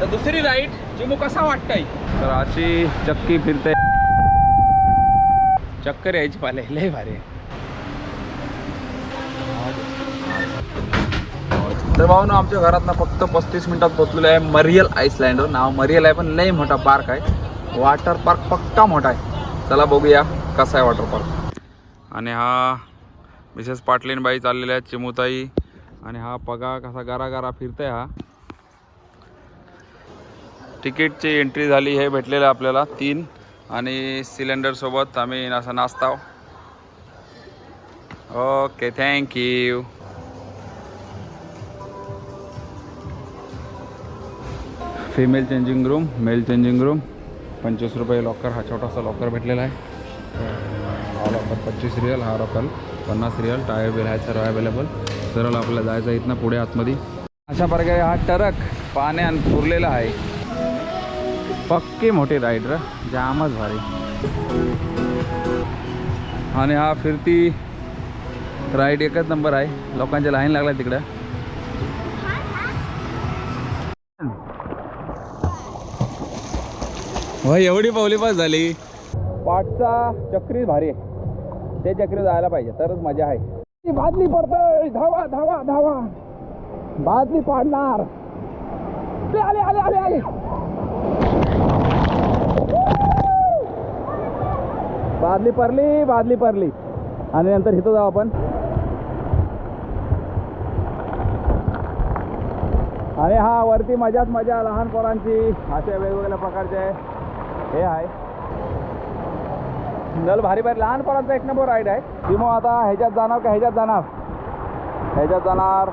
तर दुसरी राईड चिमू कसा वाटतंय? तर अशी चक्की फिरते. चक्कर यायची पाले लय भारी. तर भाऊ आमच्या घरात ना फक्त पस्तीस मिनिटात पोहोचलेलो आहे मरियल आईसलँड नाव मरियल आहे पण लय मोठा पार्क आहे. वॉटर पार्क पक्का मोठा आहे. चला बघूया कसा आहे वॉटर पार्क. आणि हा मिसेस पाटलीन बाई चाललेल्या चिमुताई. आणि हा पगा कसा गारा गारा फिरतोय हा. तिकीटची एंट्री झाली हे भेटलेलं आहे आपल्याला तीन. आणि सिलेंडरसोबत आम्ही असा नाचताव. Okay thank you female changing room male changing room पंचवीस रुपये लॉकर हा छोटासा लॉकर भेटलेला आहे. हा लॉकर पंचवीस रिअल हा लॉकर पन्नास रिअल टायर बिल आहे सर्व अवेलेबल सरळ आपल्याला जायचं इथनं पुढे आतमध्ये. अशा प्रकारे हा टरक पाण्यात पुरलेला आहे. पक्की मोठी राईड र. जामच भारी. आणि हा फिरती राईड एकच नंबर आहे. लोकांच्या लाईन लागला तिकडं. होय एवढी पावली पास झाली. पाठचा चक्री भारी आहे. ते चक्री जायला पाहिजे तरच मजा आहे. ती बादली पडतय. धावा धावा धावा. बादली पाडणार. ते आले आले आले आले. वादली परली बादली परली. आणि नंतर इथं जाऊ आपण. आणि हा वरती मजाच मजा लहान पोरांची. अशा वेगवेगळ्या प्रकारचे हे आहे. नल भारी भारी लहान पोरांचा एक नंबर राईड आहे. ती मग आता ह्याच्यात जाणार का ह्याच्यात जाणार? ह्याच्यात जाणार.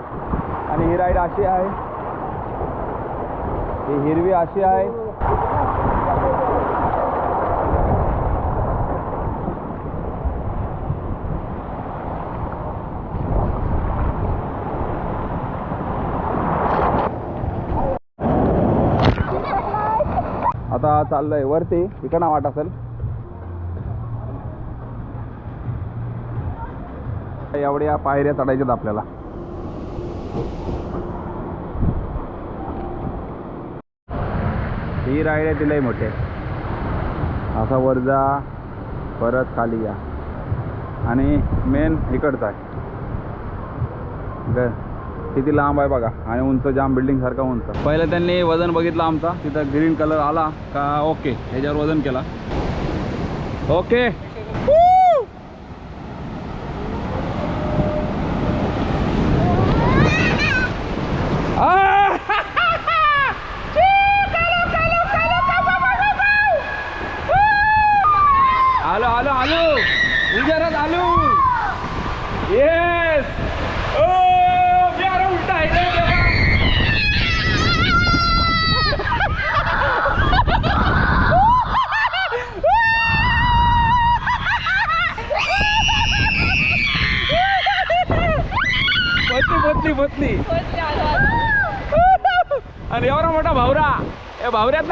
आणि ही राईड अशी आहे. ही हिरवी अशी आहे. आता चाललोय वरती. इकडं वाट असेल. एवढ्या पायऱ्या चढायच्यात आपल्याला. ही राईड आहे तिलाही मोठे असा वर जा परत खाली या. आणि मेन इकडचा आहे. किती लांब आहे बघा. आणि उंच जाम बिल्डिंग सारखा उंच. पहिलं त्यांनी वजन बघितलं आमचा. तिथं ग्रीन कलर आला का ओके ह्याच्यावर वजन केला. ओके आलो आलो आलो उजेरात आलो येस ओ प्यारा उलटा आहे रे देवा. बसली बसली बसली आणि एवढा मोठा भावरा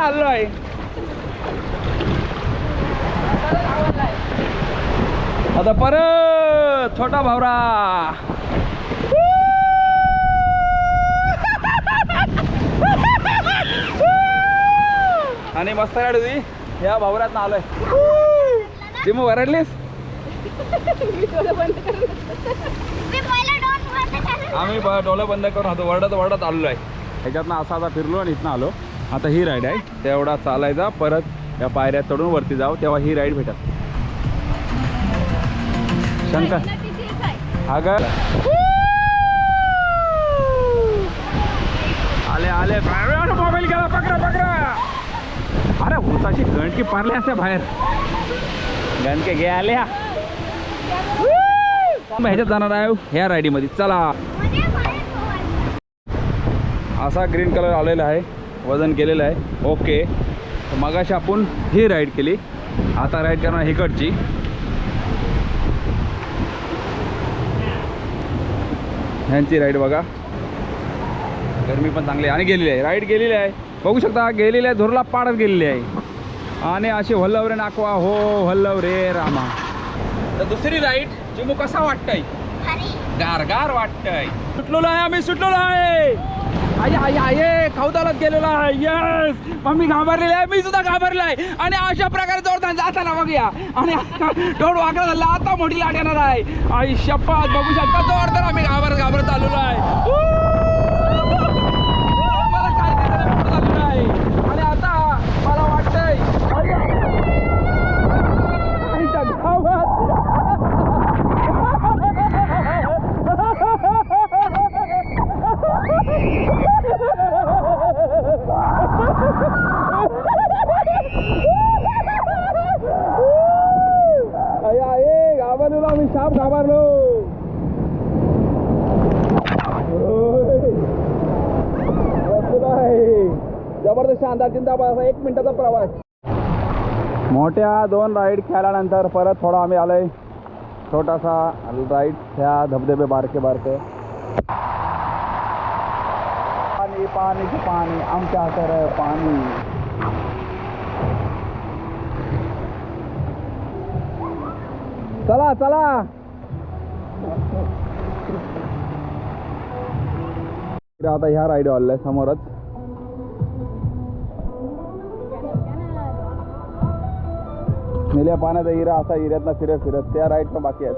चाललो आलो आहे आता परत छोटा भावरा. आणि मस्त गाडी होती या भावरात आलोय. ती मग वरडलीस? आम्ही डोळे बंद करून होतो वरडत वरडत आलो आहे ह्याच्यातनं असा आता फिरलो आणि इथनं आलो. आता ही राईड आहे. तेवढा चालायचा परत या पायऱ्या चढून वरती जाऊ तेव्हा ही राईड भेटत शंकर. अगं. आले आले. मोबाईल गेला पकडा पकडा. अरे उसाची गणकी पारले असते बाहेर. गणके घे आल्या ह्याच्यात जाणार आहे ह्या राईडीमध्ये चला. असा ग्रीन कलर आलेला आहे. वजन केलेलं आहे. ओके तर मगाशी आपण ही राईड केली. आता राईड करणार हिकडची ह्यांची राईड बघा. गरमी पण चांगली आहे. आणि गेलेली आहे. राईड गेलेली आहे. बघू शकता गेलेली आहे धुरला पाडत गेलेली आहे. आणि असे हल्लव रे नाकवा. हो हल्लव रे रामा. तर दुसरी राईड चिमू कसा वाटतंय? गार गार वाटतंय. सुटलेलो आहे आम्ही सुटलेलो आहे. आई आई आई खवदालात गेलेला आहे. येस मम्मी घाबरलेली आहे मी सुद्धा घाबरलाय. आणि अशा प्रकारे जोरदार जाताना बघूया. आणि डोळ वाकडा झाला आता मोठी लाट येणार आहे. आई शपथ बघू शकता जोरदार आम्ही घाबर घाबरत आलेलो आहे मला काय करायला मोठं झालेलं आहे आणि आता मला वाटतंय आईच्या अय आहे घाबरलो आम्ही साप घाबरलो होय. मस्त आहे. जबरदस्त जिंदाबाद असा एक मिनिटाचा प्रवास. मोठ्या दोन राईड खेळल्यानंतर परत थोडा आम्ही आलोय. छोटासा राईड ह्या धबधबे बारके बारके. पाणी पाणी पाणी आमच्या तर पाणी. चला चला. आता ह्या राईड आलेल्या समोरच निल्या पाण्याचा हिरा असा हिऱ्यातनं फिरत फिरत त्या राईड पण बाकी आहेत.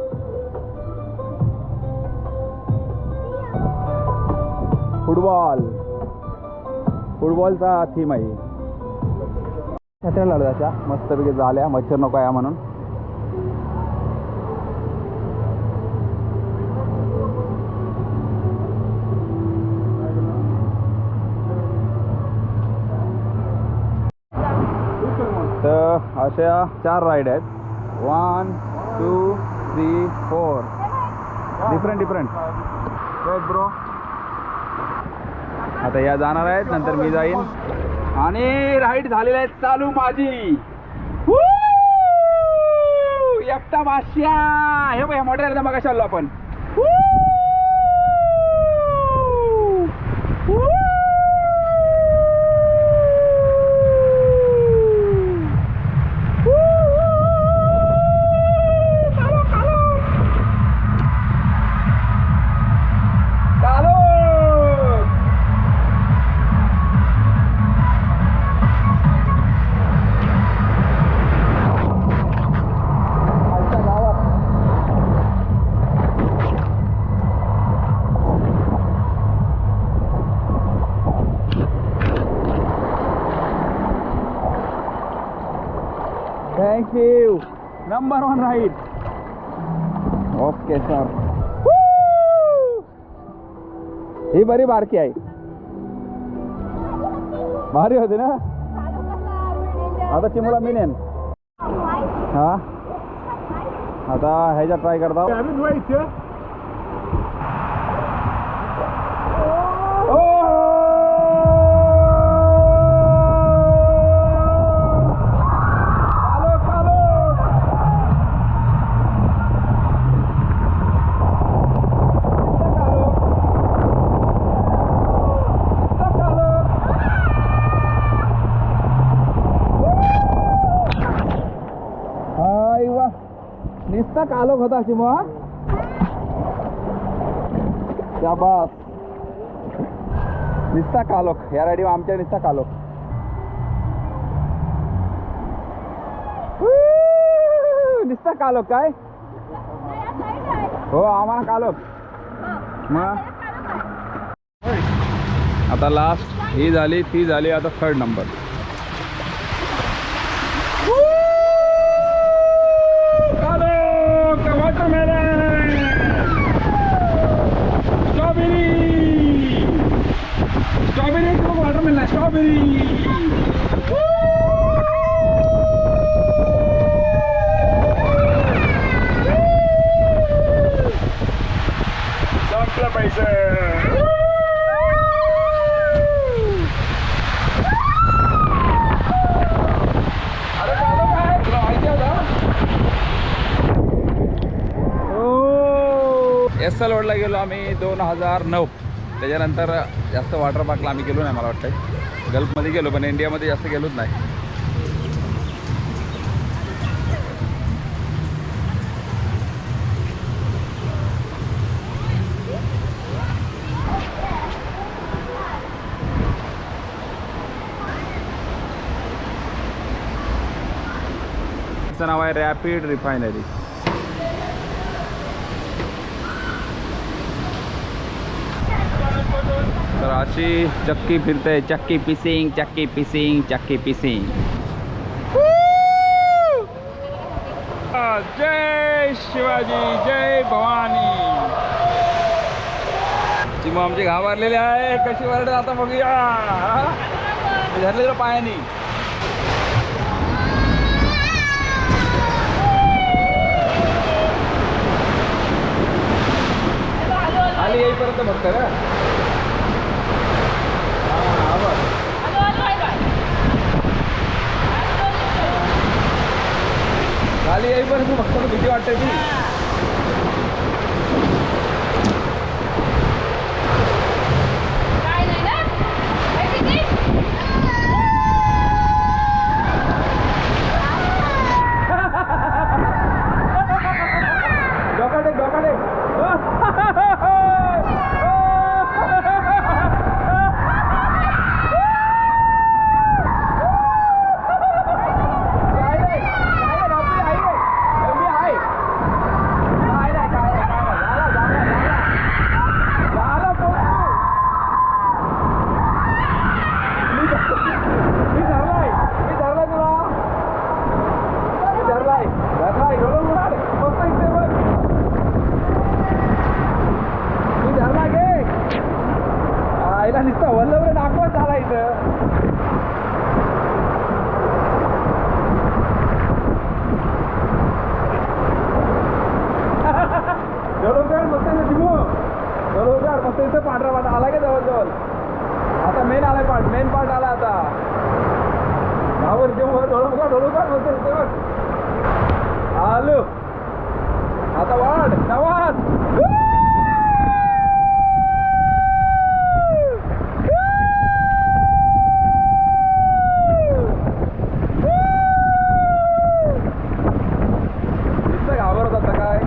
फुटबॉल फुटबॉलचा थीम आहे. मस्तपैकी झाल्या मच्छर नको आहे म्हणून. अशा चार राईड आहेत. One two three four different different bro आता या जाणार आहेत नंतर मी जाईन. आणि राईड झालेली आहेत चालू माझी. एकटा भाष्या हे बघ मोठ्या मग आलो आपण. Thank you number one right okay sir ही बरी बारकी आहे. भारी होती ना? आता चिमुला मी नेन. हा? आता ह्याच्यात ट्राय करता. निस्ता कालोख होता शिमो त्या बस निस्ता कालोख. या राडी आमच्या निस्ता कालोख! निस्ता कालोख काय? हो आम्हाला कालोख. मग? आता लास्ट ही झाली ती झाली आता थर्ड नंबर रोडला गेलो आम्ही दोन हजार नऊ. त्याच्यानंतर जास्त वॉटर पार्कला आम्ही गेलो नाही मला वाटतं गल्फमध्ये गेलो पण इंडियामध्ये जास्त गेलोच नाही. नाव आहे रॅपिड रिफायनरी अशी चक्की फिरते चक्की पिसिंग चक्की पिसिंग चक्की पिसिंग। जय शिवाजी जय भवानी। चिमू आमचे घाबरलेले आहे कशी वरडत आता बघूया. मी धरले तर पायानी. आली येईपर्यंत बघतं का खाली येईपर्यंत भीती वाटते ती काय नाही ना काय किती? डोकाटे डोकाटे मी धरलाय मी धरलाय तुला मी धरलाय धरलाय ढोलून मार मस्त इथे बघ मी धरला घे आईला नुसतं वल्लवरे दाखवत झाला इथं ढोलून काढ मस्त इथं चिमू ढोलून काढ इथं पांढरा पांढरा आला का जवळ जवळ आता मेन आलाय पार्ट मेन पार्ट आला आता. घाबर जेव्हा ढोलून का ढोलून काढ मस्त इथे बघ आलो. आता वाढ नवाज नुसतं घाबरत होता काय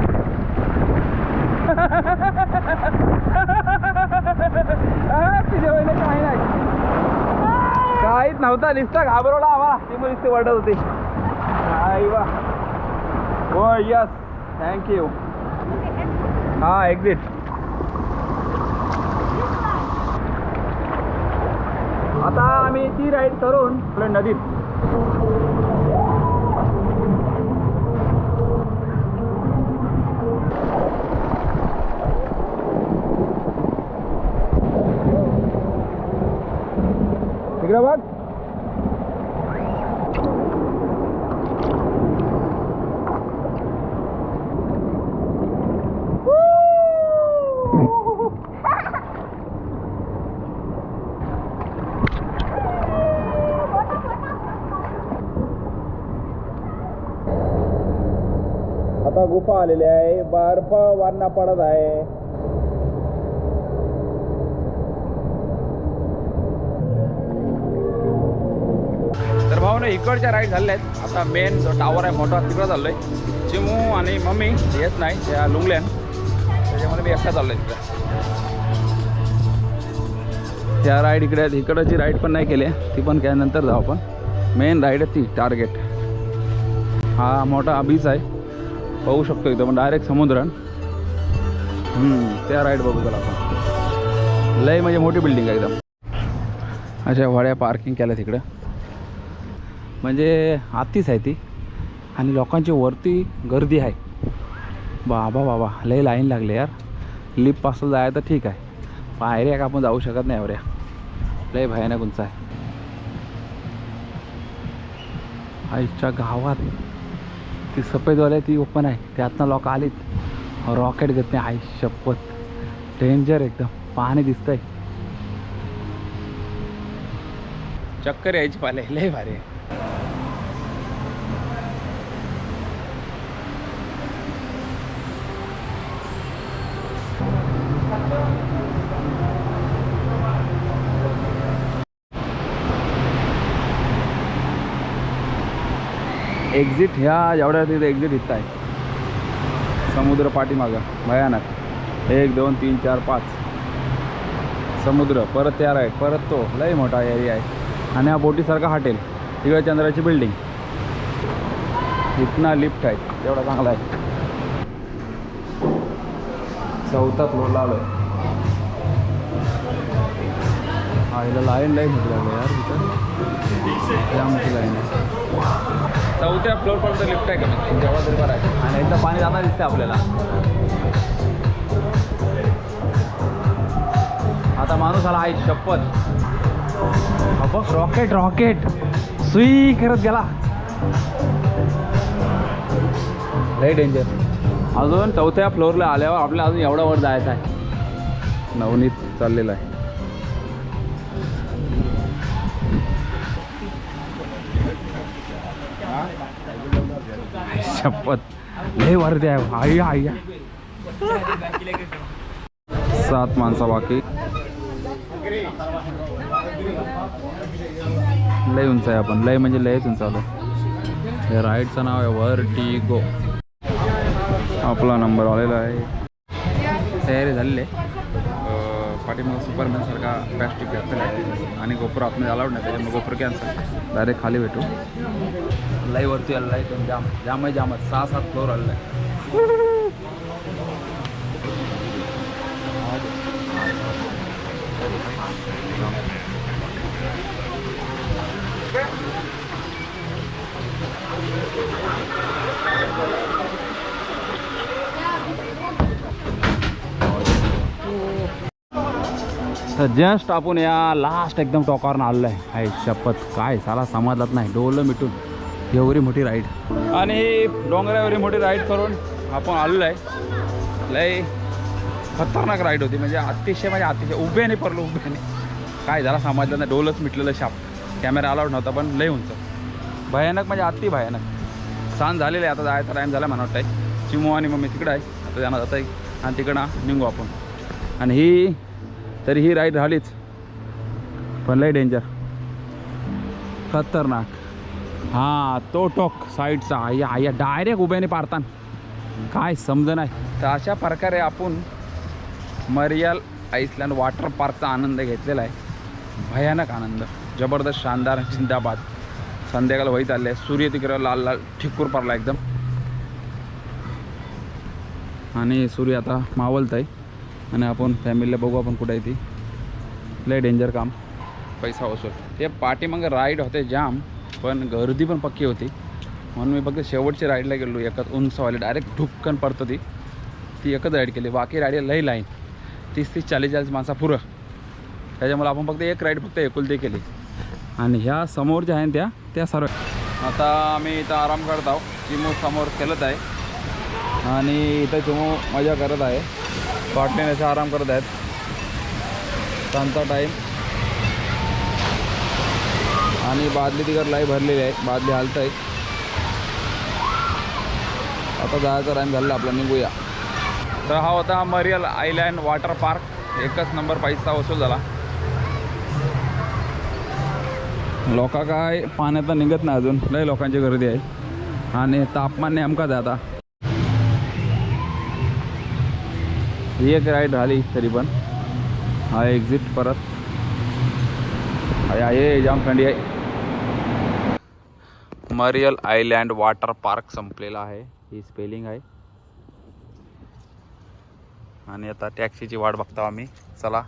आ, तुझ्या वहिनी काही नाही नव्हता. नुसतं घाबरवला आम्हाला. ती मग नुसती वाटत होती. आई वा. हो यस थँक्यू हा एक्झिट आता आम्ही ती राईड करून नदीत. तिकडे बघ आलेले आलेली आहे बर्फ वारणा पडत आहे. तर भाऊ ना इकडच्या राईड झालेल्या आहेत. आता मेन जो टावर आहे मोठा तिकडं चाललोय. चिमू आणि मम्मी येत नाही त्या लुंगल्यान त्याच्यामध्ये मी एकटा चाललोय तिकडे. त्या राईड इकडे आहेत. इकडची राईड पण नाही केली ती पण नंतर जाऊ आपण. मेन राईड आहे ती टार्गेट हा मोठा बीच आहे. पाहू शकतो एकदम म्हणजे डायरेक्ट समुद्रान. त्या राईड बघू त्याला आपण. लय म्हणजे मोठी बिल्डिंग आहे एकदम. अशा वड्या पार्किंग केल्या तिकडं म्हणजे आत्तीच आहे ती. आणि लोकांची वरती गर्दी आहे. बाबा बाबा लय लाईन लागले यार. लिफ्टपासून जाय तर ठीक आहे. पायऱ्या का आपण जाऊ शकत नाही एवढ्या. लय भयानक उंच आहे. आईच्या गावात ती सफेदवाले ती ओपन आहे. त्यातनं लोक आलीत. रॉकेट घेत नाही. आई शपथ. डेंजर एकदम. पाणी दिसतंय. चक्कर यायची पाले. लय भारी आहे. एक्झिट ह्या जेवढ्या तिथे एक्झिट इथं आहे. समुद्र पाठीमागं भयानक. एक दोन तीन चार पाच. समुद्र परत त्या राईट परत तो लय मोठा एरिया आहे. आणि हा बोटीसारखा हॉटेल. तिकडे चंद्राची बिल्डिंग इथना लिफ्ट आहे. तेवढा चांगला आहे. चौथा फ्लोअरला आलो आहे हा हिला लाईन लाईन म्हटलं यार तिथं. त्या मोठी लाईन आहे. चौथ्या फ्लोअरपर्यंत लिफ्ट आहे का जेव्हा तरी बरं आहे आणि एकदा पाणी जाताना दिसते आपल्याला. आता माणूस आला आहे शपथ. बघ रॉकेट रॉकेट सुई करत गेला. लय डेंजर अजून चौथ्या फ्लोअरला आल्यावर आपल्याला अजून एवढा वर जायचं आहे. नवनीत चाललेला आहे. शपथ. लय वरती आहे. आई आय्या सात माणसं बाकी. लय उंच आहे आपण. लय म्हणजे लयच उंच आलो. हे राईडचं नाव आहे वर्टिगो आपला नंबर आलेला आहे. तयारी झालेली आहे. सुपरमॅन सारखा सुपरमॅनसारखा प्लॅस्टिक घातलेला आहे. आणि गोप्रो आतमध्ये अलाउड नाही. त्याच्यामुळे गोपर कॅन्सल डायरेक्ट खाली भेटू. लय वरती आलेला आहे एकदम जाम. जाम आहे जामच सहा सात फ्लोअर आलेला आहे. तर जस्ट आपण या लास्ट एकदम टॉकावरून आलेलो आहे. शपथ काय? साला समाजात नाही. डोलं मिटून. एवढी मोठी राईड आणि ही डोंगरा एवढी मोठी राईड करून आपण आलेलो आहे. लय खतरनाक राईड होती. म्हणजे अतिशय म्हणजे अतिशय उभ्याने पडलो उभ्याने काय झाला समजलं नाही. डोलच मिटलेलं शाप. कॅमेरा अलाउड नव्हता पण लय उंच. भयानक म्हणजे अति भयानक. सांज झालेलं आहे. आता जायचा टाईम झाला मला वाटतं चिमू आणि मम्मी तिकडं आहे. आता जाणार जाता आणि तिकडं निघू आपण. आणि ही तरी ही राईड झालीच. पण लय डेंजर खतरनाक. हां तो टोक साईडचा. या या डायरेक्ट उभ्याने पारतान काय समज नाही तर अशा प्रकारे आपण मरियल आईसलँड वॉटर पार्कचा आनंद घेतलेला आहे. भयानक आनंद. जबरदस्त शानदार जिंदाबाद. संध्याकाळ वहीत चालले सूर्य तिकडं लाल लाल ठिकूर पडला एकदम. आणि सूर्य आता मावलत आहे. आणि आपण फॅमिलीला बघू आपण कुठे आहे ती. लय डेंजर काम. पैसा वसूल. ते पाठीमागं राईड होते जाम पण गर्दी पण पक्की होती. म्हणून मी फक्त शेवटची राईडला गेलो. एकच उंचवाली डायरेक्ट ढुपकन पडतो ती ती एकच राईड केली. बाकी राईड लई लाईन तीस तीस चाळीस चाळीस माणसा पुरं त्याच्यामुळे आपण फक्त एक राईड फक्त एकुलती केली. आणि ह्या समोर ज्या आहेत त्या त्या सर्व आता आम्ही इथं आराम करत आहोत. चिमू समोर केलत आहे. आणि इथं चिमू मजा करत आहे. पाटणे असे आराम करत आहेत. त्यांचा टाईम आणि बादली तिकडे लाई भरलेली आहे. बादली हालत आहे आता जायचा टाईम झालेला आपला निघूया. तर हा होता मरियल आयलँड वॉटर पार्क. एकच नंबर पैसा वसूल झाला. लोक काय पाण्यात निघत नाही अजून. लय लोकांची गर्दी आहे. आणि तापमान नेमकाच आहे आता. ही एक राईड झाली तरी पण. हा एक्झिट परत. आहे आहे जाम थंडी आहे. मरियल आयलँड वॉटर पार्क संपलेला आहे. ही स्पेलिंग आहे. आणि आता टॅक्सीची वाट बघतो आम्ही. चला.